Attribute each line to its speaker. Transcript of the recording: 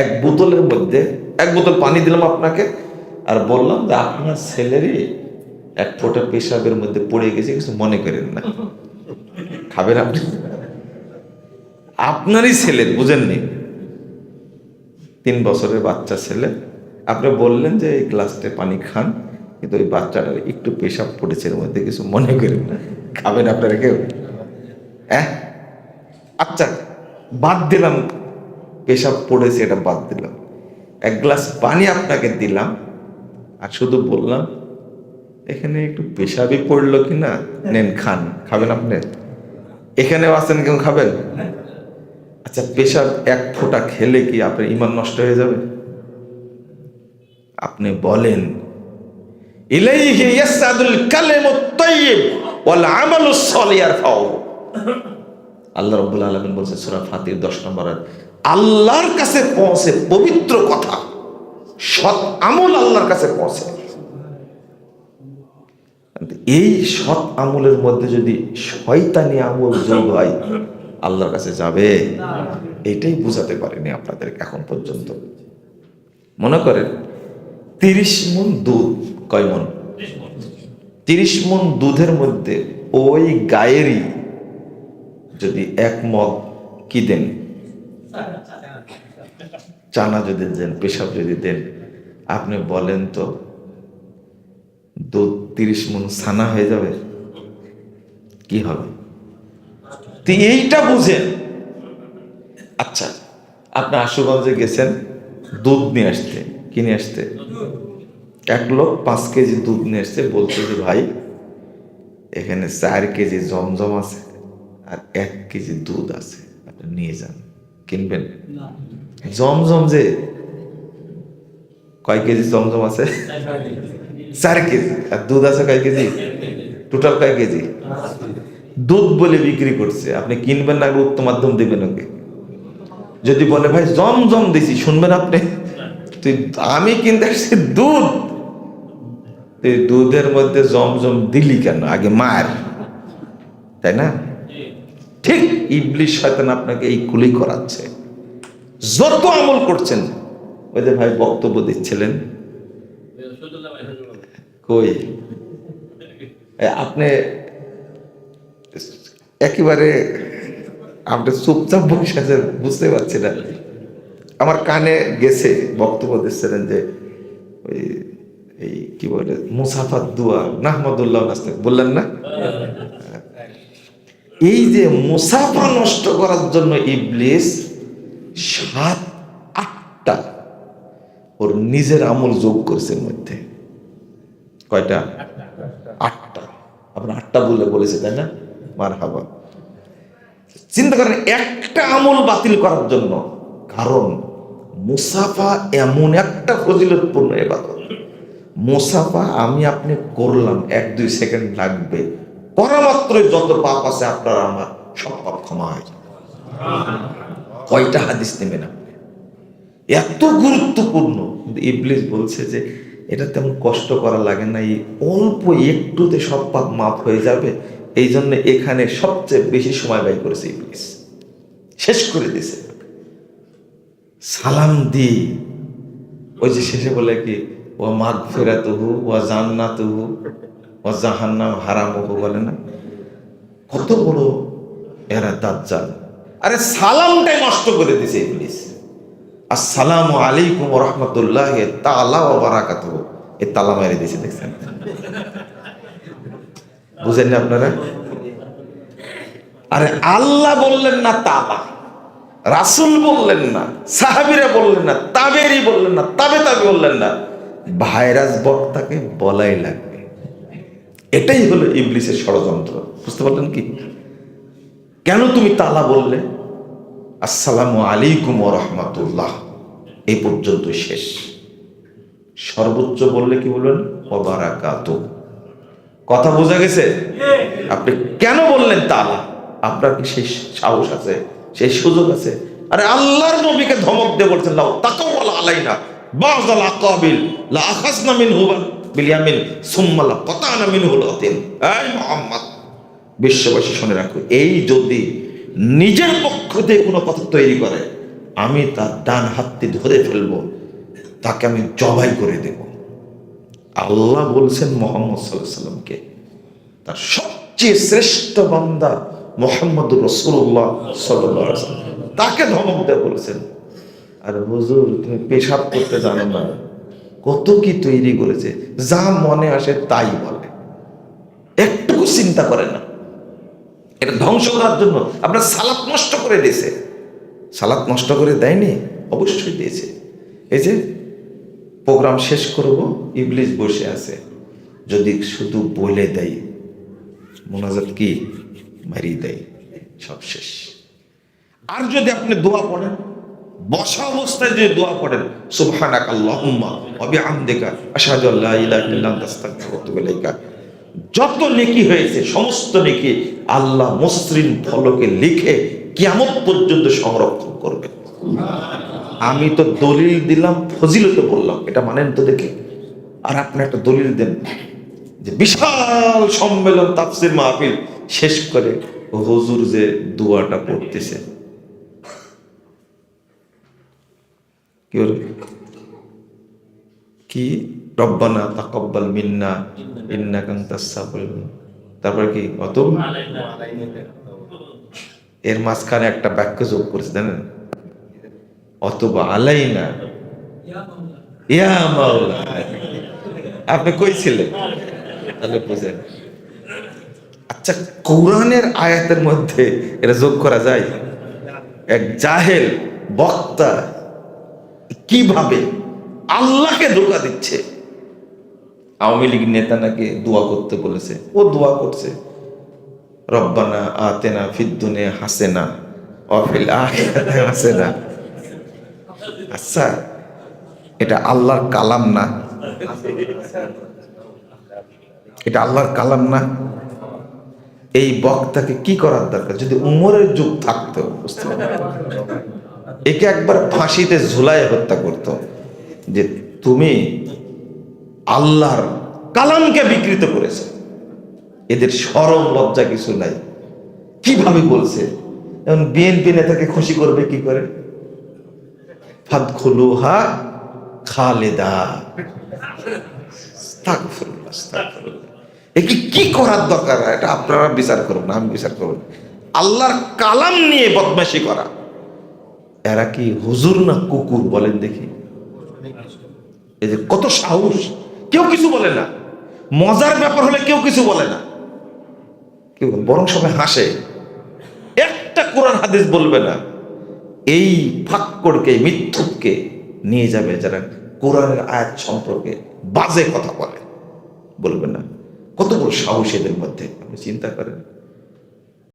Speaker 1: এক বোতলের মধ্যে, এক বোতল পানি দিলাম আপনাকে, আর বললাম যে আপনার ছেলেরই এক ফোঁটা পেশাবের মধ্যে পড়ে গেছে, কিছু মনে করেন না। খাবেন আপনি? আপনারই ছেলে বুঝেননি? তিন বছরের বাচ্চা ছেলে। আপনি বললেন যে এই গ্লাসটা পানি খান, কিন্তু ওই বাচ্চাটার একটু পেশাব পড়েছে, এর মধ্যে কিছু মনে করেন না। খাবেন আপনারা কেউ? হ্যাঁ? আচ্ছা বাদ দিলাম পেশাব পড়েছে, এটা বাদ দিলাম। এক গ্লাস পানি আপনাকে দিলাম, আর শুধু বললাম, এখানে একটু পেশাবই পড়ল কি না? নেন, খান। খাবেন আপনি? এখানেও আছেন, কেউ খাবেন? আচ্ছা পেশাব এক ফোঁটা খেলে কি আপনার ইমান নষ্ট হয়ে যাবে? আপনি বলেন। আল্লাহ রাব্বুল আলামিন বলছে, সূরা ফাতির 10 নম্বর আল্লাহর কাছে পৌঁছে পবিত্র কথা, সৎ আমল আল্লাহর কাছে পৌঁছে। এই সৎ আমলের মধ্যে যদি শয়তানি আমল যোগ হয়, আল্লাহর কাছে যাবে? এটাই বুঝাতে পারিনি আপনাদের এখন পর্যন্ত। মনে করেন, তিরিশ মন দুধ, কয় মন তিরিশ মন দুধের মধ্যে ওই গায়েরই যদি এক মগ কি দেন? চানা যদি দেন, পেশাব যদি দেন, আপনি বলেন তো, দুধ তিরিশ মন ছানা হয়ে যাবে? কি হবে? এইটা বুঝেন। আচ্ছা আপনি আশুগঞ্জে গেছেন, দুধ নিয়ে আসতে, কি নিয়ে আসতে? এক লোক পাঁচ কেজি দুধ নিয়ে আসছে, বলছে যে, ভাই, এখানে চার কেজি জমজম আছে আর এক কেজি দুধ আছে নিয়ে যান, কিনবেন? জমজম যে কয় কেজি জমজম আছে? চার কেজি। আর দুধ আছে কয় কেজি? টোটাল কয় কেজি? দুধ বলে বিক্রি করছে। আপনি কিনবেন না উত্তম মাধ্যম দিবেন ওকে। যদি বলে, ভাই, জমজম দিছি, শুনবেন আপনি? তুই, আমি কিনতে আসছি দুধ। তুই দুধের মধ্যে জমজম দিলি কেন? আগে মার। তাই না? ঠিক ইবলিশ শয়তান আপনাকে এই কুলি করাচ্ছে। যত আমল করছেন ওই যে ভাই বক্তব্য দিচ্ছিলেন। কই? আপনি একেবারে আপনি চুপচাপ বসে আছেন বুঝতে পারছি না। আমার কানে গেছে বক্তব্য দিচ্ছিলেন যে ওই এই কি বলে মুসাফাত দুয়া নাহমদুল্লাহ নাস্তাক বললেন না? এই যে মুসাফা নষ্ট করার জন্য ইবলিস নিজের আমল যোগ করেছে মধ্যে। কয়টা? আটটা। আপনার আটটা বললে বলেছে, তাই না? মার হাবা চিন্তা করেন, একটা আমল বাতিল করার জন্য, কারণ মুসাফা এমন একটা ফজিলতপূর্ণ এবাদত মুসাফা আমি আপনি করলাম, এক, দুই সেকেন্ড লাগবে। করা মাত্রই যত পাপ আছে আপনার আমার সব পাপ ক্ষমা হয়ে যাবে। কয়টা হাদিস নেবেন আপনি? এত গুরুত্বপূর্ণ। ইবলিস বলছে যে, এটা তেমন কষ্ট করা লাগে না, এই অল্প একটুতে সব পাপ মাফ হয়ে যাবে। এই জন্য এখানে সবচেয়ে বেশি সময় ব্যয় করেছে ইবলিস। শেষ করে দিছে সালাম দি ওই যে শেষে বলে কি ও মাঘ ফেরাতুহু ও জান্নাতুহু ও জাহান্নাম হারামহু, বলে না? কত বড় এরা দাজ্জাল। আরে সালামটাই নষ্ট করে দিছে ইবলিস। আসসালামু আলাইকুম রহমতুল্লাহ তালা ও বারাকাত এ তালা মেরে দিয়েছে, দেখছেন? বুঝেন না আপনারা? আরে আল্লাহ বললেন না তালা রাসুল বললেন না, সাহাবিরা বললেন না তাবেরি বললেন না, তাবে তাবে বললেন না। ভাইরাস বক্তাকে বলাই লাগবে। এটাই হলো ইবলিসের ষড়যন্ত্র, বুঝতে পারলেন কি? কেন তুমি তালা বললে? আসসালামু আলাইকুম রহমতুল্লাহ। এই পর্যন্ত শেষ। সর্বোচ্চ বললে কি বলবেন? অবারাকাত কথা বোঝা গেছে? আপনি কেন বললেন তালা আপনার কি সেই সাহস আছে? সেই সুযোগ আছে? আরে আল্লাহর নবীকে ধমক দিয়ে বলছেন লাও তাকাও আলাইনা বাজাল আকাবিল লা আখাসনা মিনহু বিলিয়ামিন সুম্মা লা কাতানা মিনহু লাতিন এই মুহাম্মদ, বিশ্ববাসী শুনে রাখো, এই যদি নিজের পক্ষ থেকে কোনো কথা তৈরি করে, আমি তার ডান হাতটি ধরে ফেলব, তাকে আমি জবাই করে দেব। আল্লাহ বলছেন মোহাম্মদ সাল্লাহ সাল্লামকে তার সবচেয়ে শ্রেষ্ঠ বান্দা মোহাম্মদ রসুল্লাহ সাল্লাহ তাকে ধমক দেয় বলেছেন। আর হুজুর, তুমি পেশাব করতে জানো না। কত কি তৈরি করেছে, যা মনে আসে তাই বলে। একটুকু চিন্তা করে না। এটা ধ্বংস করার জন্য আপনার সালাত নষ্ট করে দিয়েছে। সালাত নষ্ট করে দেয়নি? অবশ্যই দিয়েছে। এই যে প্রোগ্রাম শেষ করব ইবলিশ বসে আছে। যদি শুধু বলে দেয়, মোনাজাত কি? মারিয়ে দেয়। সব শেষ। আর যদি আপনি দোয়া পড়েন, বসা অবস্থায় যদি দোয়া পড়েন সুবহানাক আল্লাহুম্মা ওয়া বিহামদিকা, আশহাদু আল্লা ইলাহা ইল্লা আনতা, আস্তাগফিরুকা ওয়া আতুবু ইলাইকা। যত নেকি হয়েছে, সমস্ত নেকি আল্লাহ মসৃণ ফলকে লিখে কিয়ামত পর্যন্ত সংরক্ষণ করবে আমি তো দলিল দিলাম, ফজিলতে বললাম। এটা মানেন তো দেখি। আর আপনি একটা দলিল দেন। যে বিশাল সম্মেলন তাফসির মাহফিল শেষ করে হুজুর যে দুয়াটা পড়তেছে। কি? রব্বানা তাকাব্বাল মিন্না, ইন্নাকা আনতাস সামিউল তারপরে কি? অত এর মাঝখানে একটা বাক্য যোগ করেছে, জানেন? অতবা আলাইনা। ইয়া মাওলা আপনি কই ছিলেন? তাহলে বুঝেন। আচ্ছা কোরআনের আয়াতের মধ্যে এটা যোগ করা যায়? এক জাহেল বক্তা কীভাবে আল্লাহকে ধোকা দিচ্ছে? আওয়ামী লীগ নেতা নাকি দোয়া করতে বলেছে? ও দোয়া করছে। রব্বানা আতেনা ফিদ্দুনে হাসেনা অফিল হাসেনা। আচ্ছা এটা আল্লাহর কালাম না? এটা আল্লাহর কালাম না? এই বক্তাকে কি করার দরকার? যদি উমরের যুগ থাকতো বুঝতে? একে একবার ফাঁসিতে ঝুলাই হত্যা করতো। যে তুমি আল্লাহর কালামকে বিকৃত করেছে। এদের সরম লজ্জা কিছু নাই। কীভাবে বলছে? এখন বিএনপি নেতাকে খুশি করবে কি করে? ফাদখুলুহা খালেদা। আস্তাগফিরুল্লাহ। কি করার দরকার? এটা আপনারা বিচার করুন, আমি বিচার করুন। আল্লাহর কালাম নিয়ে বদমাশি করা। এরা কি হুজুর না কুকুর বলেন দেখি? যে কত সাহস। কেউ কিছু বলে না। মজার ব্যাপার হলে কেউ কিছু বলে না। কেউ বরং সবাই হাসে। একটা কোরআন হাদিস বলবে না। এই ফাক্কড়কে মিথ্যুককে নিয়ে যাবে যারা কোরআনের আয়াত সম্পর্কে বাজে কথা বলে। বলবে না। কত বড় সাহস এদের মধ্যে। আপনি চিন্তা করেন।